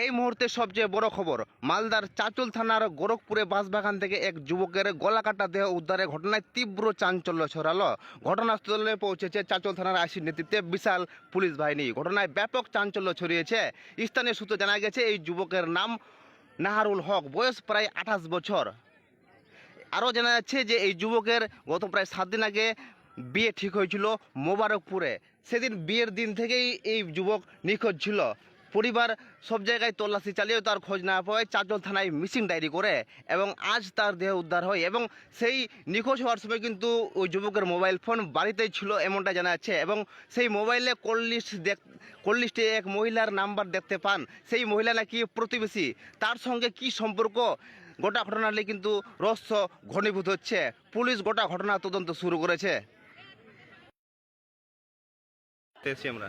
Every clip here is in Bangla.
এই মুহূর্তে সবচেয়ে বড় খবর, মালদার চাচল থানার গোরখপুরে বাসবাগান থেকে এক যুবকের গলাকাটা দেহ উদ্ধারের ঘটনায় তীব্র চাঞ্চল্য ছড়ালো। ঘটনাস্থলে পৌঁছেছে চাচল থানার আইসির নেতৃত্বে বিশাল পুলিশ বাহিনী। ঘটনায় ব্যাপক চাঞ্চল্য ছড়িয়েছে। স্থানীয় সূত্রে জানা গেছে, এই যুবকের নাম নাহারুল হক। বয়স প্রায় আঠাশ বছর। আরও জানা যাচ্ছে যে, এই যুবকের গত প্রায় সাত দিন আগে বিয়ে ঠিক হয়েছিল মোবারকপুরে। সেদিন বিয়ের দিন থেকেই এই যুবক নিখোঁজ ছিল। পরিবার সব জায়গায় তল্লাশি চালিয়েও তার খোঁজ না পাওয়ায় চারজন থানায় মিসিং ডায়েরি করে এবং আজ তার দেহ উদ্ধার হয় এবং সেই নিখোঁজ হওয়ার সময় কিন্তু ওই যুবকের মোবাইল ফোন বাড়িতেই ছিল এমনটা জানা যাচ্ছে এবং সেই মোবাইলে কল লিস্ট দেখ, কল লিস্টে এক মহিলার নাম্বার দেখতে পান। সেই মহিলা নাকি প্রতিবেশী। তার সঙ্গে কি সম্পর্ক? গোটা ঘটনা নিয়ে কিন্তু রহস্য ঘনীভূত হচ্ছে। পুলিশ গোটা ঘটনা তদন্ত শুরু করেছে। আমরা।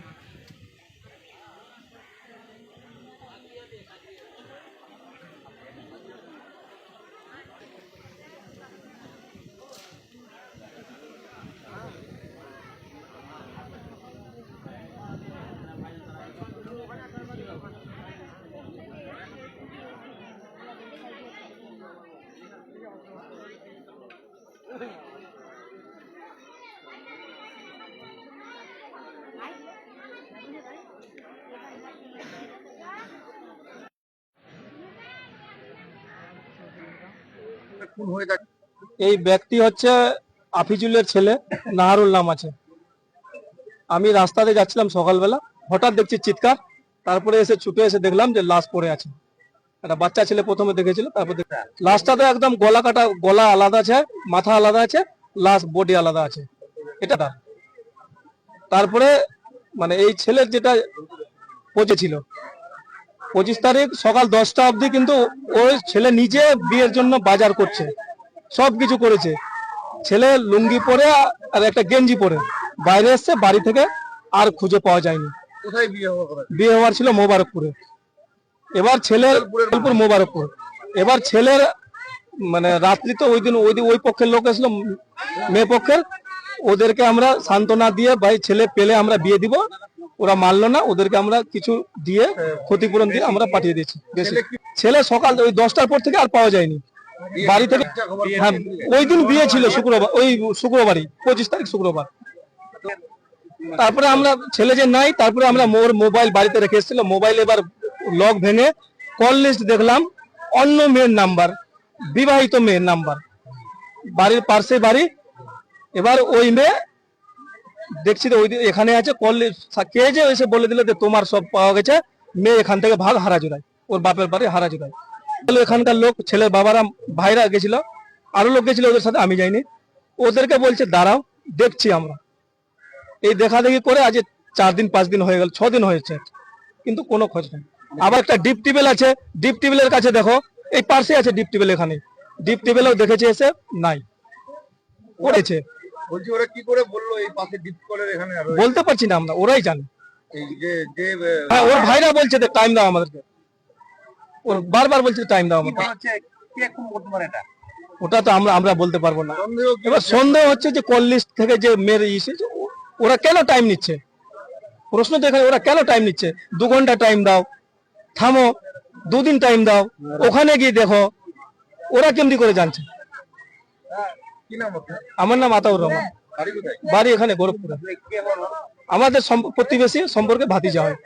এই ব্যক্তি হচ্ছে আফিজুলের ছেলে, নাহারুল নাম আছে। আমি রাস্তাতে যাচ্ছিলাম সকালবেলা, হঠাৎ দেখছি চিৎকার, তারপরে এসে ছুটে এসে দেখলাম যে লাশ পড়ে আছে। একটা বাচ্চা ছেলে প্রথমে দেখেছিল তারপর দেখ- লাশটাতে একদম গলা কাটা গলা আলাদা আছে মাথা আলাদা আছে লাশ বডি আলাদা আছে। এটা তার। তারপরে মানে এই ছেলের যেটা পচেছিল পঁচিশ তারিখ সকাল দশটা অবধি কিন্তু ওই ছেলে নিজে বিয়ের জন্য বাজার করছে। সব কিছু করেছে। ছেলে লুঙ্গি পরে আর একটা গেঞ্জি পরে। বাইরে এসছে বাড়ি থেকে আর খুঁজে পাওয়া যায়নি। কোথায় বিয়ে হওয়া কথা বিয়ে হওয়ার ছিল মোবারকপুরে। এবার ছেলের বোলপুর মোবারকপুর এবার ছেলের মানে রাত্রি তো ওই দিন ওই দিন ওই পক্ষের লোক এসলো মেয়ে পক্ষের। ওদেরকে আমরা সান্ত্বনা দিয়ে ভাই ছেলে পেলে আমরা বিয়ে দিব। ওরা মানলো না ওদেরকে আমরা কিছু দিয়ে ক্ষতিপূরণ দিয়ে আমরা পাঠিয়ে দিয়েছি। ছেলে সকাল ওই দশটার পর থেকে আর পাওয়া যায়নি। বাড়ি থেকে হ্যাঁ ওই দিন বিয়ে ছিল শুক্রবার ওই শুক্রবারই পঁচিশ তারিখ শুক্রবার। তারপরে আমরা ছেলে যে নাই তারপরে আমরা মোর মোবাইল বাড়িতে রেখে এসেছিল। মোবাইল এবার লক ভেঙে কল লিস্ট দেখলাম, অন্য মেয়ের নাম্বার বিবাহিত মেয়ের নাম্বার বাড়ির পার্শ্বে বাড়ি, এবার ওই মেয়ে দেখছি ওই এখানে আছে কল কে যে এসে বলে দিল যে তোমার সব পাওয়া গেছে, মেয়ে এখান থেকে ভাগ হারা জোড়ায়, ওর বাপের বাড়ি হারা জোড়ায়। এখানকার লোক ছেলের বাবারা, ভাইরা গেছিল, আরও লোক গেছিল ওদের সাথে, আমি যাইনি। ওদেরকে বলছে, দাঁড়াও, দেখছি আমরা। এই দেখা দেখি করে আজ চার দিন, পাঁচ দিন হয়ে গেল, ছ দিন হয়েছে। কিন্তু কোনো খোঁজ নেই। আবার একটা ডিপ টিবেল আছে। ডিপ টিবেলের কাছে দেখো এই পার্শ্বে আছে ডিপ টিবেল এখানে। ডিপ টিবেলেও দেখেছে এসে নাই। পড়েছে। বলছি ওরা কি করে বলল এই পাশে ডিপ কলের এখানে আর বলতে পারছি না আমরা ওরাই জানে। এই যে যে হ্যাঁ ওর ভাইরা বলছে টাইম দাও আমাদেরকে। ওর বারবার বলছে টাইম দাও এটা? ওটা তো আমরা আমরা বলতে পারব না। এবার সন্দেহ হচ্ছে যে কল লিস্ট থেকে যে মেয়ের ইসে ওরা কেন টাইম নিচ্ছে? প্রশ্ন তো এখানে ওরা কেন টাইম নিচ্ছে? দু ঘণ্টা টাইম দাও। থামো, দুদিন টাইম দাও, ওখানে গিয়ে দেখো, ওরা কেমনি করে জানছে? আমার নাম আতাউর রহমান। বাড়ি এখানে গোরখপুরে। আমাদের প্রতিবেশী সম্পর্কে ভাতিজা হয়।